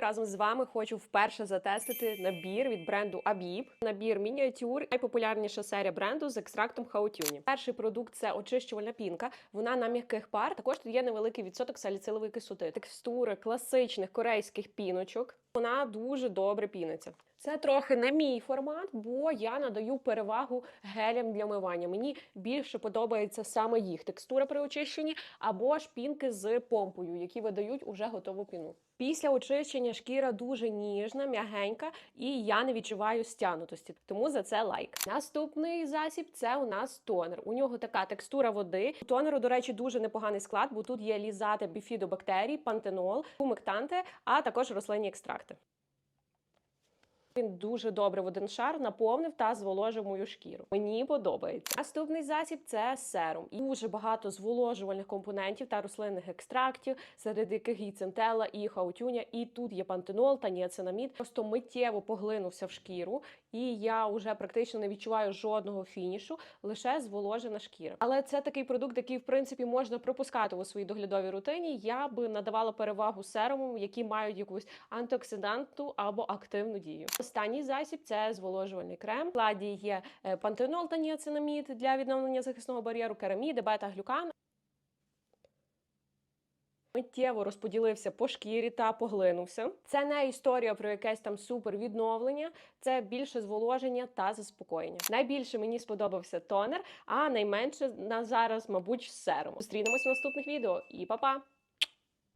Разом з вами хочу вперше затестити набір від бренду Abib. Набір мініатюр, найпопулярніша серія бренду з екстрактом хаутюні. Перший продукт це очищувальна пінка. Вона на м'яких пар. Також тут є невеликий відсоток саліцилової кислоти. Текстури класичних корейських піночок. Вона дуже добре піниться. Це трохи не мій формат, бо я надаю перевагу гелям для мивання. Мені більше подобається саме їх текстура при очищенні або ж пінки з помпою, які видають уже готову піну. Після очищення шкіра дуже ніжна, м'ягенька, і я не відчуваю стянутості. Тому за це лайк. Наступний засіб це у нас тонер. У нього така текстура води. У тонеру, до речі, дуже непоганий склад, бо тут є лізати біфідобактерій, пантенол, гумектанти, а також рослинні екстракти. kontakter. Він дуже добре в один шар наповнив та зволожив мою шкіру. Мені подобається. Наступний засіб це серум. І дуже багато зволожувальних компонентів та рослинних екстрактів, серед яких і центела, і хаутюня, і тут є пантенол та ніацинамід. Просто миттєво поглинувся в шкіру, і я вже практично не відчуваю жодного фінішу, лише зволожена шкіра. Але це такий продукт, який в принципі можна пропускати у своїй доглядовій рутині. Я би надавала перевагу серумам, які мають якусь антиоксиданту або активну дію. Останній засіб це зволожувальний крем. В складі є е, пантенол та ніацинамід для відновлення захисного бар'єру, кераміди, бета-глюкан. Миттєво розподілився по шкірі та поглинувся. Це не історія про якесь там супер відновлення, це більше зволоження та заспокоєння. Найбільше мені сподобався тонер, а найменше на зараз, мабуть, серум. Зустрінемось в наступних відео і па-па!